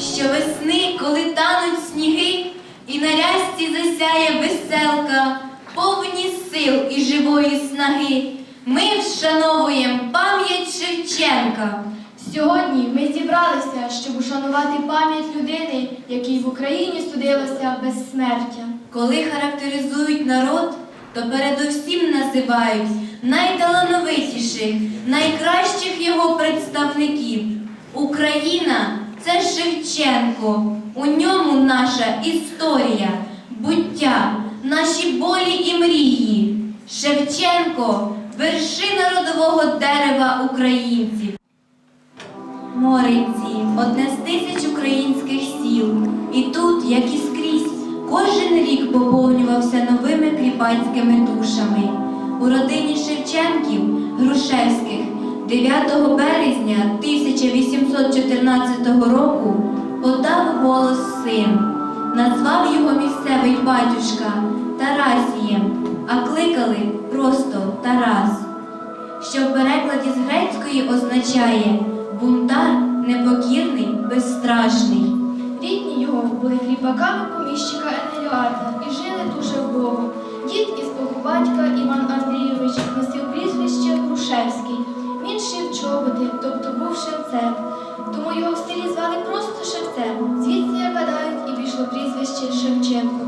що весни, коли тануть сніги, і на засяє веселка, повні сил і живої снаги. Ми вшановуємо пам'ять Шевченка. Сьогодні ми зібралися, щоб ушанувати пам'ять людини, якій в Україні судилося безсмертя. Коли характеризують народ, то передусім називають найталановитіших, найкращих його представників. Україна це Шевченко, у ньому наша історія, буття, наші болі і мрії. Шевченко вершина родового дерева українців. Моринці одне з тисяч українських сіл. І тут, як і скрізь, кожен рік поповнювався новими кріпацькими душами. У родині Шевченків Грушевських 9 березня 1814 року подав голос син. Назвав його місцевий батюшка Тарасієм, а кликали просто Тарас що в перекладі з грецької означає бунтар непокірний, безстрашний. Рідні його були кріпаками поміщика Енеліада і жили дуже вбого. Дід із боку Іван Андрійович носив прізвище Грушевський. Селі звали просто шевцем. Звідси, як гадають, і пішло прізвище Шевченко.